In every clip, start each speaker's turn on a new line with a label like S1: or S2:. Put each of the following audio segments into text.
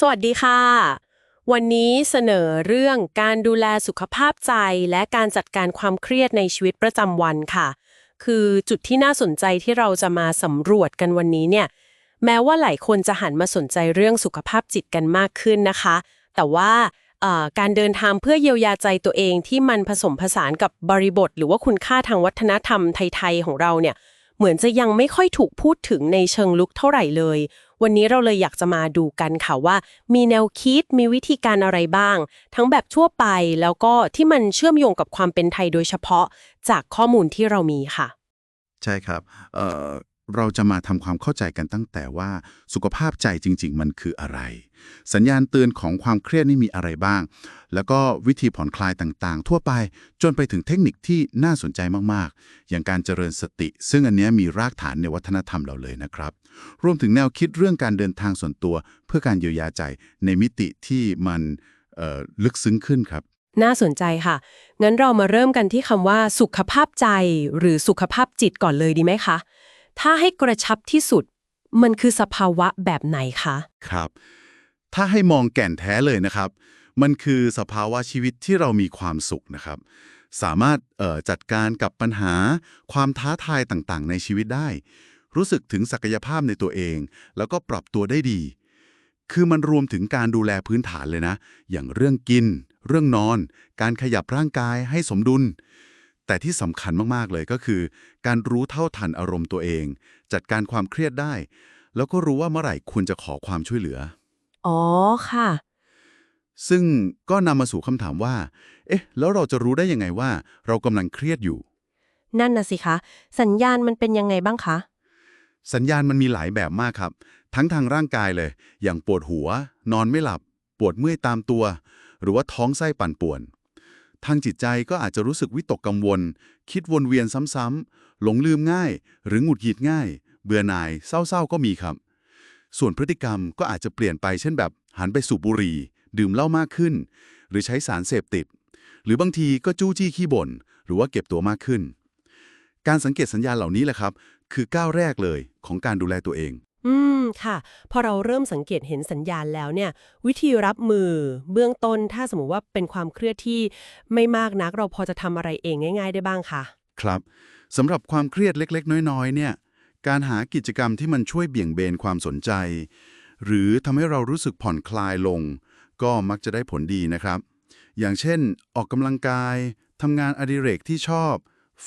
S1: สวัสดีค่ะ วันนี้เสนอเรื่องการดูแลสุขภาพใจและการจัดการความเครียดในชีวิตประจำวันค่ะ คือจุดที่น่าสนใจที่เราจะมาสำรวจกันวันนี้เนี่ย แม้ว่าหลายคนจะหันมาสนใจเรื่องสุขภาพจิตกันมากขึ้นนะคะ แต่ว่าการเดินทางเพื่อเยียวยาใจตัวเองที่มันผสมผสานกับบริบท หรือว่าคุณค่าทางวัฒนธรรมไทยๆของเราเนี่ย เหมือนจะยังไม่ค่อยถูกพูดถึงในเชิงลุกเท่าไหร่เลย วันนี้เราเลยอยากจะมาดูกันค่ะว่า มีแนวคิดมีวิธีการอะไรบ้าง ทั้งแบบทั่วไปแล้วก็ที่มันเชื่อมโยงกับความเป็นไทยโดยเฉพาะจากข้อมูลที่เรามีค่ะ
S2: ใช่ครับ เราจะมาทำความเข้าใจกันตั้งแต่ว่าสุขภาพใจจริง ๆ มันคืออะไร สัญญาณเตือนของความเครียดนี่มีอะไรบ้าง แล้วก็วิธีผ่อนคลายต่างๆ ทั่วไปจนไปถึงเทคนิคที่น่าสนใจมากๆ อย่างการเจริญสติ ซึ่งอันนี้มีรากฐานในวัฒนธรรมเราเลยนะครับ รวมถึงแนวคิดเรื่องการเดินทางส่วนตัว เพื่อการเยียวยาใจในมิติที่มันลึกซึ้งขึ้นครับ
S1: น่าสนใจค่ะ งั้นเรามาเริ่มกันที่คำว่า สุขภาพใจ หรือสุขภาพจิตก่อนเลยดีไหมคะ ถ้าให้กระชับที่สุด มันคือสภาวะแบบไหนคะ
S2: ครับ ถ้าให้มองแก่นแท้เลยนะครับ มันคือสภาวะชีวิตที่เรามีความสุขนะครับ สามารถเอ่อจัดการกับปัญหา ความท้าทายต่างๆ ในชีวิตได้ รู้สึกถึงศักยภาพในตัวเอง แล้วก็ปรับตัวได้ดี คือมันรวมถึงการดูแลพื้นฐานเลยนะ อย่างเรื่องกิน เรื่องนอน การขยับร่างกายให้สมดุล แต่ที่สำคัญมากๆเลยก็คือ การรู้เท่าทันอารมณ์ตัวเอง จัดการความเครียดได้ แล้วก็รู้ว่าเมื่อไหร่ควรจะขอความช่วยเหลือ
S1: อ๋อค่ะ
S2: ซึ่งก็นำมาสู่คำถามว่า เอ๊ะ แล้วเราจะรู้ได้ยังไงว่า เรากำลังเครียดอยู่
S1: นั่นน่ะสิคะ สัญญาณมันเป็นยังไงบ้างคะ
S2: สัญญาณมันมีหลายแบบมากครับ ทั้งทางร่างกายเลย อย่างปวดหัว นอนไม่หลับ ปวดเมื่อยตามตัว หรือว่าท้องไส้ปั่นป่วน ทางจิตใจก็อาจจะรู้สึกวิตกกังวล คิดวนเวียนซ้ำๆ หลงลืมง่าย หรือหงุดหงิดง่าย เบื่อหน่าย เศร้าๆ ก็มีครับ ส่วนพฤติกรรมก็อาจจะเปลี่ยนไปเช่นแบบ หันไปสูบบุหรี่ ดื่มเหล้ามากขึ้น หรือใช้สารเสพติด หรือบางทีก็จู้จี้ขี้บ่น หรือว่าเก็บตัวมากขึ้น การสังเกตสัญญาณเหล่านี้แหละครับ คือก้าวแรกเลยของการดูแลตัวเอง
S1: อืมค่ะ พอเราเริ่มสังเกตเห็นสัญญาณแล้วเนี่ย วิธีรับมือเบื้องต้นถ้าสมมติว่าเป็นความเครียดที่ไม่มากนักเราพอจะทำอะไรเองง่าย ๆ ได้บ้างคะ
S2: ครับสำหรับความเครียดเล็ก ๆ น้อย ๆ เนี่ย การหากิจกรรมที่มันช่วยเบี่ยงเบนความสนใจ หรือทำให้เรารู้สึกผ่อนคลายลง ก็มักจะได้ผลดีนะครับ อย่างเช่น ออกกำลังกายทำงานอดิเรกที่ชอบ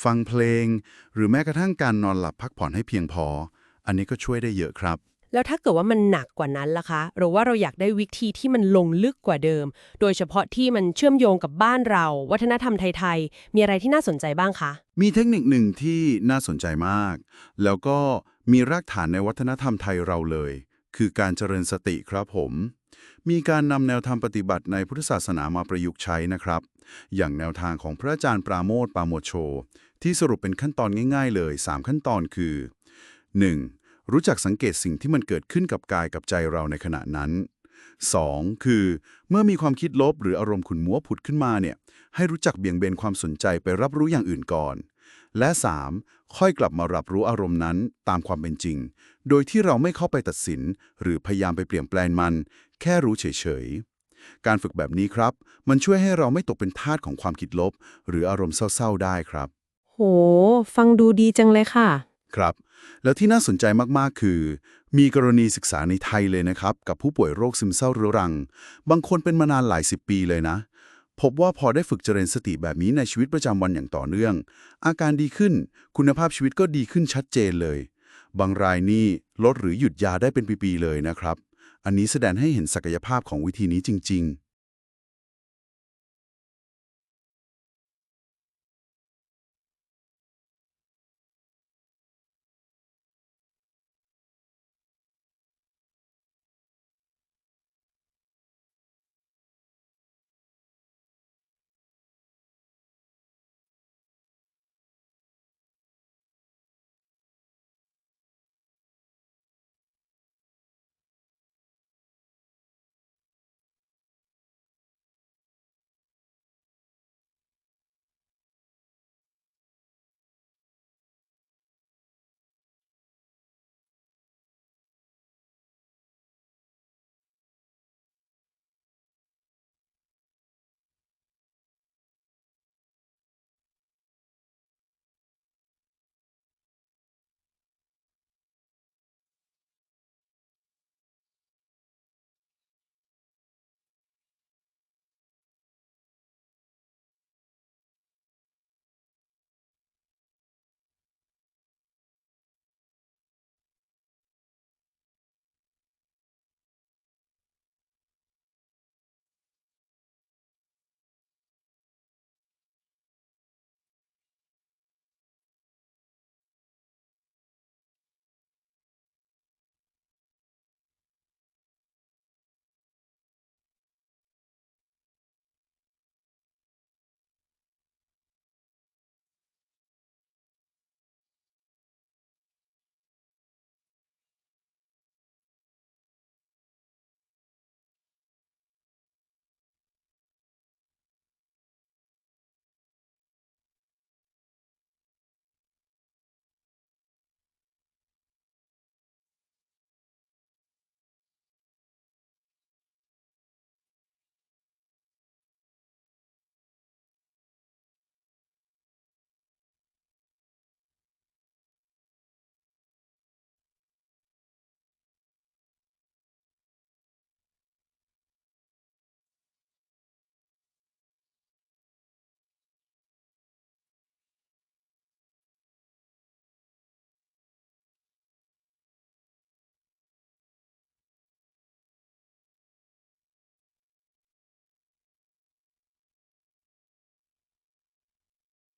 S2: ฟังเพลง หรือแม้กระทั่งการนอนหลับพักผ่อนให้เพียงพอ อันนี้ก็ช่วยได้เยอะครับ
S1: แล้วถ้าเกิดว่ามันหนักกว่านั้นล่ะคะ หรือว่าเราอยากได้วิธีที่มันลงลึกกว่าเดิม โดยเฉพาะที่มันเชื่อมโยงกับบ้านเรา วัฒนธรรมไทยๆ มีอะไรที่น่าสนใจบ้างคะ
S2: มีเทคนิคหนึ่งที่น่าสนใจมาก แล้วก็มีรากฐานในวัฒนธรรมไทยเราเลย คือการเจริญสติครับผม มีการนำแนวทางปฏิบัติในพุทธศาสนามาประยุกต์ใช้นะครับ อย่างแนวทางของพระอาจารย์ปราโมทปราโมชโช ที่สรุปเป็นขั้นตอนง่าย ๆ เลย 3 ขั้นตอนคือ 1. รู้จักสังเกตสิ่งที่มันเกิดขึ้นกับกายกับใจเราในขณะนั้น 2. คือ เมื่อมีความคิดลบหรืออารมณ์ขุนมัวผุดขึ้นมาเนี่ย ให้รู้จักเบี่ยงเบนความสนใจไปรับรู้อย่างอื่นก่อน และ 3. ค่อยกลับมารับรู้อารมณ์นั้นตามความเป็นจริง โดยที่เราไม่เข้าไปตัดสิน หรือพยายามไปเปลี่ยนแปลงมัน แค่รู้เฉยๆ การฝึกแบบนี้ครับ มันช่วยให้เราไม่ตกเป็นทาสของความคิดลบ หรืออารมณ์เศร้าๆ ได้ครับ
S1: โห ฟังดูดีจังเลยค่ะ
S2: ครับ แล้วที่น่าสนใจมากๆ คือ มีกรณีศึกษาในไทยเลยนะครับ กับผู้ป่วยโรคซึมเศร้าเรื้อรัง บางคนเป็นมานานหลายสิบปีเลยนะ พบว่าพอได้ฝึกเจริญสติแบบนี้ในชีวิตประจำวันอย่างต่อเนื่อง อาการดีขึ้น คุณภาพชีวิตก็ดีขึ้นชัดเจนเลย บางรายนี่ลดหรือหยุดยาได้เป็นปีๆเลยนะครับ อันนี้แสดงให้เห็นศักยภาพของวิธีนี้จริง ๆ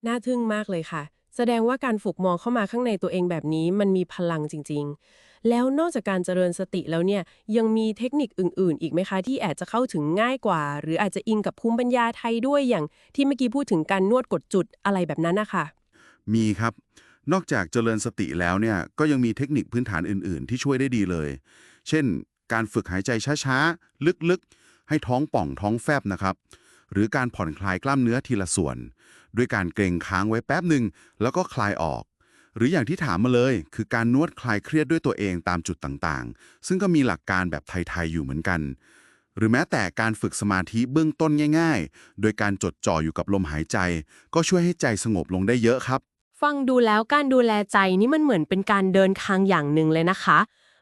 S1: น่าทึ่งมากเลยค่ะ แสดงว่าการฝึกมองเข้ามาข้างในตัวเองแบบนี้มันมีพลังจริง ๆ แล้วนอกจากการเจริญสติแล้วเนี่ยยังมีเทคนิคอื่น ๆ อีกไหมคะ ที่อาจจะเข้าถึงง่ายกว่า หรืออาจจะอิงกับภูมิปัญญาไทยด้วยอย่างที่เมื่อกี้พูดถึงการนวดกดจุดอะไรแบบนั้นนะคะ
S2: มีครับนอกจากเจริญสติแล้วเนี่ยก็ยังมีเทคนิคพื้นฐานอื่น ๆ ที่ช่วยได้ดีเลย เช่น การฝึกหายใจช้า ๆ ลึก ๆ ให้ท้องป่องท้องแฟบนะครับ หรือการผ่อนคลายกล้ามเนื้อทีละส่วน ด้วยการเกรงค้างไว้แป๊บหนึ่งแล้วก็คลายออก หรืออย่างที่ถามมาเลย คือการนวดคลายเครียดด้วยตัวเองตามจุดต่างๆ ซึ่งก็มีหลักการแบบไทยๆอยู่เหมือนกัน หรือแม้แต่การฝึกสมาธิเบื้องต้นง่าย ๆ โดยการจดจ่ออยู่กับลมหายใจ ก็ช่วยให้ใจสงบลงได้เยอะครับ
S1: ฟังดูแล้วการดูแลใจนี่มันเหมือนเป็นการเดินทางอย่างหนึ่งเลยนะคะ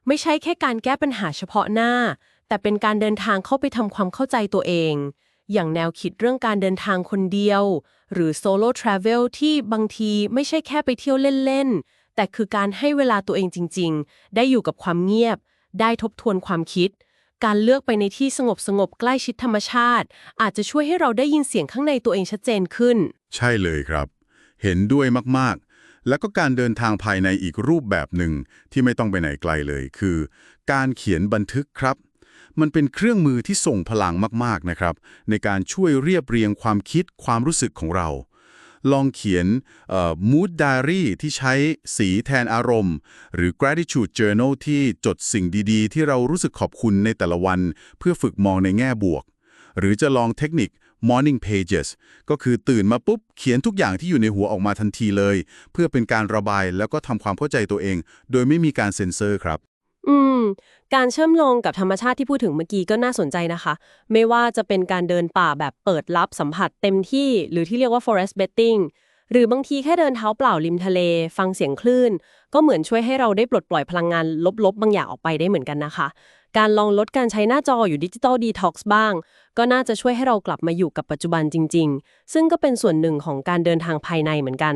S1: ไม่ใช่แค่การแก้ปัญหาเฉพาะหน้า แต่เป็นการเดินทางเข้าไปทำความเข้าใจตัวเอง อย่างแนวคิดเรื่องการเดินทางคนเดียว หรือโซโล่ทราเวลที่บางทีไม่ใช่แค่ไปเที่ยวเล่น ๆ แต่คือการให้เวลาตัวเองจริง ๆ ได้อยู่กับความเงียบ ได้ทบทวนความคิด การเลือกไปในที่สงบสงบๆใกล้ชิดธรรมชาติ อาจจะช่วยให้เราได้ยินเสียงข้างในตัวเองชัดเจนขึ้น
S2: ใช่เลยครับ เห็นด้วยมากๆ แล้วก็การเดินทางภายในอีกรูปแบบหนึ่งที่ไม่ต้องไปไหนไกลเลย คือ การเขียนบันทึกครับ มันเป็นเครื่องมือที่ส่งพลังมากๆนะครับ ในการช่วยเรียบเรียงความคิดความรู้สึกของเรา ลองเขียน mood diary ที่ใช้สีแทนอารมณ์ หรือ gratitude journal ที่จดสิ่งดีๆ ที่เรารู้สึกขอบคุณในแต่ละวัน เพื่อฝึกมองในแง่บวก หรือจะลองเทคนิค morning pages ก็คือตื่นมาปุ๊บ เขียนทุกอย่างที่อยู่ในหัวออกมาทันทีเลย เพื่อเป็นการระบายแล้วก็ทำความเข้าใจตัวเอง โดยไม่มีการเซ็นเซอร์ครับ
S1: ม การเชื่อมโยงกับธรรมชาติที่พูดถึงเมื่อกี้ก็น่าสนใจนะคะ ไม่ว่าจะเป็นการเดินป่าแบบเปิดรับสัมผัสเต็มที่ หรือที่เรียกว่า forest bathing หรือบางทีแค่เดินเท้าเปล่าริมทะเล ฟังเสียงคลื่น ก็เหมือนช่วยให้เราได้ปลดปล่อยพลังงานลบๆ บางอย่างออกไปได้เหมือนกันนะคะ การลองลดการใช้หน้าจออยู่ดิจิตอลดีท็อกซ์บ้าง ก็น่าจะช่วยให้เรากลับมาอยู่กับปัจจุบันจริง ๆ ซึ่งก็เป็นส่วนหนึ่งของการเดินทางภายในเหมือนกัน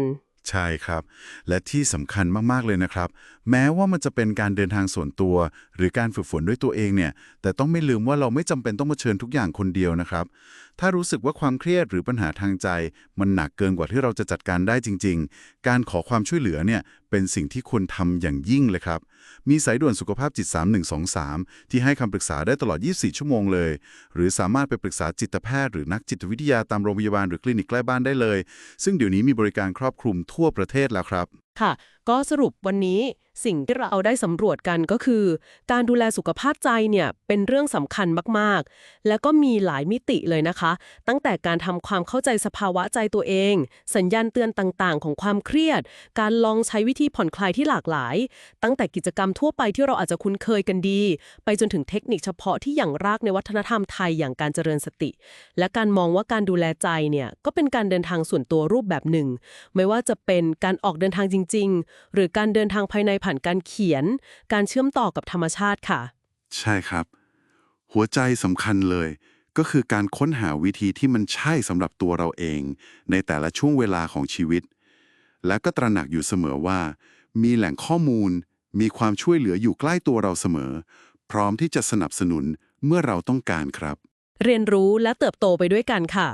S2: ใช่ครับ และที่สำคัญมากๆเลยนะครับ แม้ว่ามันจะเป็นการเดินทางส่วนตัว หรือการฝึกฝนด้วยตัวเองเนี่ย แต่ต้องไม่ลืมว่าเราไม่จำเป็นต้องมาเชิญทุกอย่างคนเดียวนะครับ ถ้ารู้สึกว่าความเครียดหรือปัญหาทางใจ มันหนักเกินกว่าที่เราจะจัดการได้จริง ๆ การขอความช่วยเหลือเนี่ย เป็นสิ่งที่ควรทำอย่างยิ่งเลยครับ มีสายด่วนสุขภาพจิต 3123 ที่ให้คำปรึกษาได้ตลอด 24 ชั่วโมงเลย หรือสามารถไปปรึกษาจิตแพทย์หรือนักจิตวิทยาตามโรงพยาบาลหรือคลินิกใกล้บ้านได้เลย ซึ่งเดี๋ยวนี้มีบริการครอบคลุมทั่วประเทศแล้วครับ
S1: ค่ะ ก็สรุปวันนี้ สิ่งที่เราได้สำรวจกันก็คือ การดูแลสุขภาพใจเนี่ยเป็นเรื่องสำคัญมากๆ แล้วก็มีหลายมิติเลยนะคะ ตั้งแต่การทำความเข้าใจสภาวะใจตัวเอง สัญญาณเตือนต่างๆ ของความเครียด การลองใช้วิธีผ่อนคลายที่หลากหลาย ตั้งแต่กิจกรรมทั่วไปที่เราอาจจะคุ้นเคยกันดี ไปจนถึงเทคนิคเฉพาะที่อย่างรากในวัฒนธรรมไทยอย่างการเจริญสติ และการมองว่าการดูแลใจเนี่ยก็เป็นการเดินทางส่วนตัวรูปแบบหนึ่ง ไม่ว่าจะเป็นการออกเดินทางจริง ๆ หรือการเดินทางภายในผ่านการเขียน การเชื่อมต่อกับธรรมชาติค่ะ
S2: ใช่ครับ หัวใจสำคัญเลย ก็คือการค้นหาวิธีที่มันใช่สำหรับตัวเราเอง ในแต่ละช่วงเวลาของชีวิต และก็ตระหนักอยู่เสมอว่า มีแหล่งข้อมูล มีความช่วยเหลืออยู่ใกล้ตัวเราเสมอ พร้อมที่จะสนับสนุนเมื่อเราต้องการครับ
S1: เรียนรู้และเติบโตไปด้วยกันค่ะ